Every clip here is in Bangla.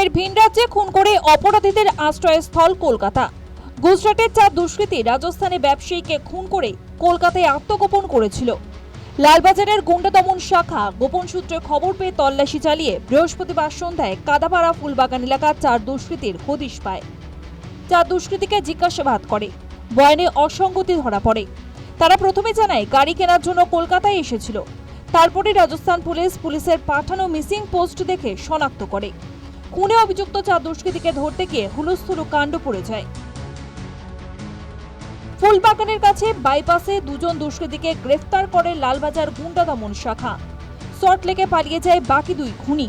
ফের ভিন রাজ্যে খুন করে অপরাধীদের আশ্রয়স্থল কলকাতা। গুজরাটের চার দুষ্কৃতী রাজস্থানে ব্যবসায়ীকে খুন করে কলকাতায় আত্মগোপন করেছিল। লালবাজারের গুন্ডা দমন শাখা গোপন সূত্রে খবর পেয়ে তল্লাশি চালিয়ে বৃহস্পতিবার সন্ধ্যায় কাদাপাড়া ফুলবাগান এলাকার চার দুষ্কৃতীর হদিশ পায়। চার দুষ্কৃতীকে জিজ্ঞাসাবাদ করে। বয়ানে অসঙ্গতি ধরা পড়ে। তারা প্রথমে জানায়, গাড়ি কেনার জন্য কলকাতায় এসেছিল। তারপরে রাজস্থান পুলিশ পুলিশের পাঠানো মিসিং পোস্ট দেখে শনাক্ত করে। খুনে অভিযুক্ত চার দুষ্কৃতীকে ধরতে গিয়ে হুলস্থুলু কাণ্ড পড়ে যায়। ফুলবাগানের কাছে বাইপাসে দুজন দুষ্কৃতীকে গ্রেফতার করে লালবাজার গুন্ডা দমন শাখা। সল্টলেকে পালিয়ে যায় বাকি দুই খুনি।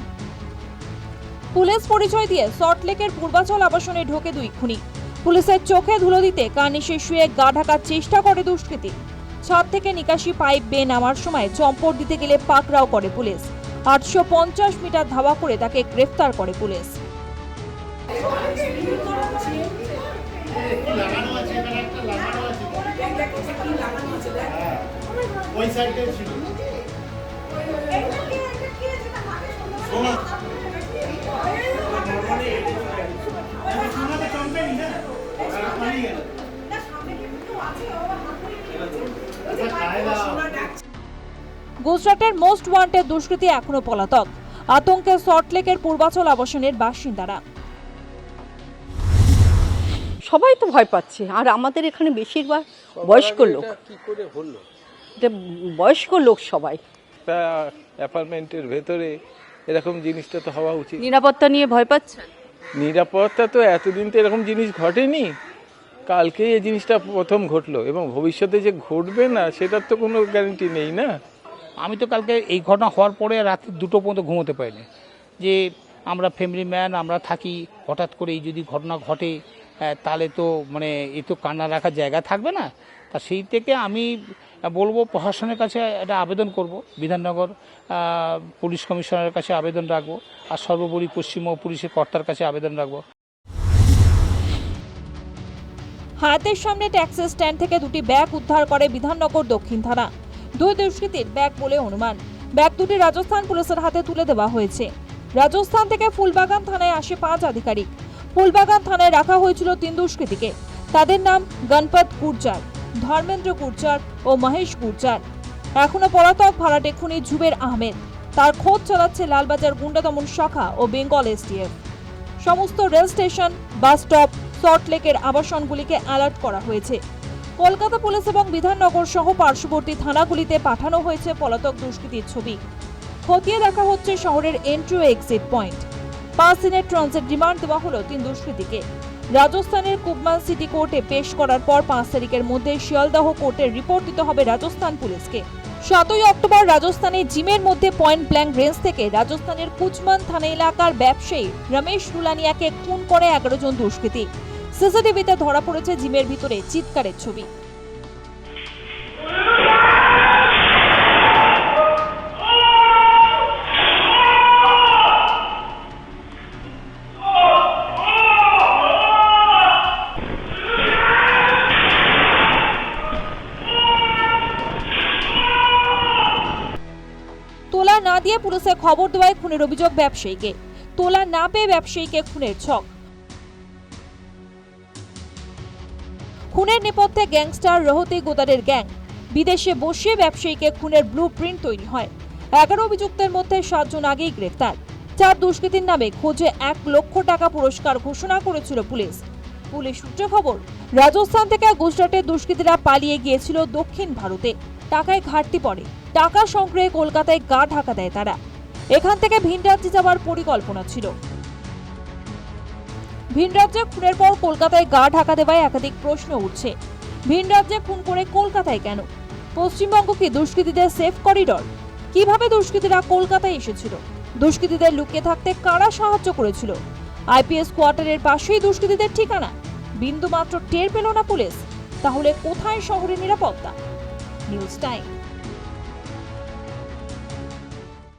পুলিশ পরিচয় দিয়ে সল্টলেকের পূর্বাচল আবাসনে ঢোকে দুই খুনি। পুলিশের চোখে ধুলো দিতে কার্নিশে শুয়ে গা ঢাকার চেষ্টা করে দুষ্কৃতী। ছাদ থেকে নিকাশি পাইপ বেয়ে নামার সময় চম্পট দিতে গেলে পাকড়াও করে পুলিশ। আটশো পঞ্চাশ মিটার ধাওয়া করে তাকে গ্রেফতার করে পুলিশ। ওই গুজরাটের মোস্ট ওয়ান্টেড দুষ্কৃতী এখনও পলাতক। আতঙ্কে সল্টলেকের পূর্বাচল আবাসনের বাসিন্দারা। সবাই তো ভয় পাচ্ছে আর আমাদের এখানে বেশিরভাগ বয়স্ক লোক। কি করে হলো? এটা বয়স্ক লোক সবাই। অ্যাপার্টমেন্টের ভেতরে এরকম জিনিসটা তো হওয়া উচিত। নিরাপত্তা নিয়ে ভয় পাচ্ছেন নিরাপত্তা তো এতদিন তো এরকম জিনিস ঘটেনি। কালকে এই জিনিসটা প্রথম ঘটলো এবং ভবিষ্যতে যে ঘটবে না সেটার তো কোনো গ্যারেন্টি নেই না। আমি তো কালকে এই ঘটনা হওয়ার পরে রাত্রি দুটো পর্যন্ত ঘুমোতে পারিনি। যে আমরা ফ্যামিলি ম্যান আমরা থাকি, হঠাৎ করে এই যদি ঘটনা ঘটে তাহলে তো মানে এ তো কান্না রাখার জায়গা থাকবে না। তা সেই থেকে আমি বলব প্রশাসনের কাছে একটা আবেদন করব, বিধাননগর পুলিশ কমিশনারের কাছে আবেদন রাখব, আর সর্বোপরি পশ্চিমবঙ্গ পুলিশের কর্তার কাছে আবেদন রাখব। হাতের সামনে ট্যাক্সি স্ট্যান্ড থেকে দুটি ব্যাগ উদ্ধার করে বিধাননগর দক্ষিণ থানা। দুই দুষ্কৃতীর ব্যাগ বলে অনুমান। ব্যাগ দুটি রাজস্থান পুলিশের হাতে তুলে দেওয়া হয়েছে। রাজস্থান থেকে ফুলবাগান থানায় আসে পাঁচ আধিকারিক। ফুলবাগান থানায় রাখা হয়েছিল তিন দুষ্কৃতীকে। তাদের নাম গণপত গুর্জার, ধর্মেন্দ্র গুর্জার ও মহেশ গুর্জার। এখনও পলাতক ভাড়াটে খুনি জুবের আহমেদ। তার খোঁজ চালাচ্ছে লালবাজার গুন্ডা দমন শাখা ও বেঙ্গল এসটিএফ। সমস্ত রেল স্টেশন, বাস স্টপ সল্টলেকের আবাসনগুলিকে অ্যালার্ট করা হয়েছে। কলকাতা পুলিশ এবং বিধাননগর সহ পার্শ্ববর্তী থানাগুলিতে পাঠানো হয়েছে পলাতক দুষ্কৃতীর ছবি। খতিয়ে দেখা হচ্ছে শহরের এন্ট্রি ও এক্সিট পয়েন্ট পাঁচ দিনের ট্রানজিট রিমান্ড দেওয়া হলো তিন দুষ্কৃতীকে। রাজস্থানের কুবমান সিটি কোর্টে পেশ করার পর পাঁচ তারিখের মধ্যে শিয়ালদাহ কোর্টের রিপোর্ট দিতে হবে রাজস্থান পুলিশকে। সাতই অক্টোবর রাজস্থানে জিমের মধ্যে পয়েন্ট ব্ল্যাঙ্ক রেঞ্জ থেকে রাজস্থানের কুচমান থানা এলাকার ব্যবসায়ী রমেশ রুলানিয়াকে খুন করে এগারো জন দুষ্কৃতী। সিসিটিভিতে ধরা পড়েছে জিমের ভিতরে চিৎকারের ছবি। তোলা না দিয়ে পুলিশে খবর দেওয়ায় খুনের অভিযোগ ব্যবসায়ীকে। তোলা না পেয়ে ব্যবসায়ীকে খুনের ছক। খুনের নেপথ্যে গ্যাংস্টার রহতে গোদারের গ্যাং। বিদেশে বসিয়ে ব্যবসায়ীকে খুনের ব্লু প্রিন্ট তৈরি হয়। এগারো অভিযুক্তের মধ্যে সাতজন আগেই গ্রেফতার চার দুষ্কৃতীর নামে খোঁজে এক লক্ষ টাকা পুরস্কার ঘোষণা করেছিল পুলিশ। পুলিশ সূত্রে খবর, রাজস্থান থেকে গুজরাটের দুষ্কৃতীরা পালিয়ে গিয়েছিল দক্ষিণ ভারতে। টাকায় ঘাটতি পড়ে। টাকা সংগ্রহে কলকাতায় গা ঢাকা দেয় তারা। এখান থেকে ভিন রাজ্যে যাওয়ার পরিকল্পনা ছিল। ভিন রাজ্যে খুনের পর কলকাতায় গা ঢাকা দেওয়ায় একাধিক প্রশ্ন উঠছে। ভিন রাজ্যে খুন করে কলকাতায় কেন? পশ্চিমবঙ্গ কি দুষ্কৃতীদের সেফ করিডর কীভাবে দুষ্কৃতীরা কলকাতায় এসেছিল? দুষ্কৃতীদের লুকিয়ে থাকতে কারা সাহায্য করেছিল? আইপিএস কোয়ার্টারের পাশেই দুষ্কৃতীদের ঠিকানা? বিন্দুমাত্র টের পেল না পুলিশ। তাহলে কোথায় শহরের নিরাপত্তা? News time.